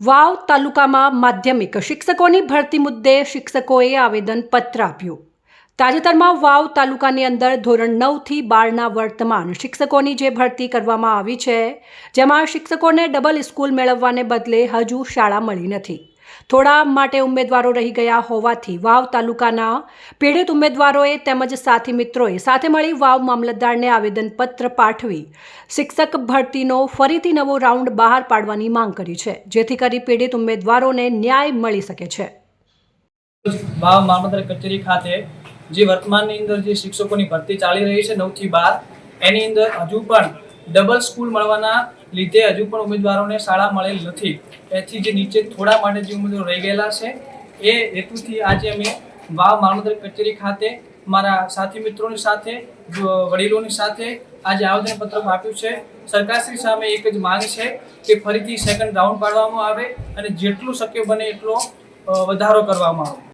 વાવ તાલુકામાં માધ્યમિક શિક્ષકોની ભરતી મુદ્દે શિક્ષકોએ આવેદનપત્ર આપ્યું. તાજેતરમાં વાવ તાલુકાની અંદર ધોરણ નવથી બારના વર્તમાન શિક્ષકોની જે ભરતી કરવામાં આવી છે, જેમાં શિક્ષકોને ડબલ સ્કૂલ મેળવવાને બદલે હજુ શાળા મળી નથી. થોડા માટે ઉમેદવારો રહી ગયા હોવાથી વાવ તાલુકાના પીડિત ઉમેદવારોએ તેમજ સાથી મિત્રોએ સાથે મળી વાવ મામલતદારને આવેદનપત્ર પાઠવી શિક્ષક ભરતીનો ફરીથી નવો રાઉન્ડ બહાર પાડવાની માંગ કરી છે, જેથી કરી પીડિત ઉમેદવારોને ન્યાય મળી શકે છે. વાવ મામલતદાર કચેરી ખાતે જે વર્તમાનની અંદર જે શિક્ષકોની ભરતી ચાલી રહી છે નવથી બાર, એની અંદર હજુ પણ ડબલ સ્કૂલ મળવાના લીધે હજુ પણ ઉમેદવારોને શાળા મળેલ નથી. એથી જે નીચે થોડા માટે જે ઉમેદવારો રહી ગયેલા છે, એ હેતુથી આજે અમે વાવ મામલતદાર કચેરી ખાતે મારા સાથી મિત્રોની સાથે વડીલોની સાથે આજે આવેદનપત્ર આપ્યું છે. સરકારશ્રી સામે એક જ માંગ છે કે ફરીથી સેકન્ડ રાઉન્ડ પાડવામાં આવે અને જેટલું શક્ય બને એટલો વધારો કરવામાં આવે.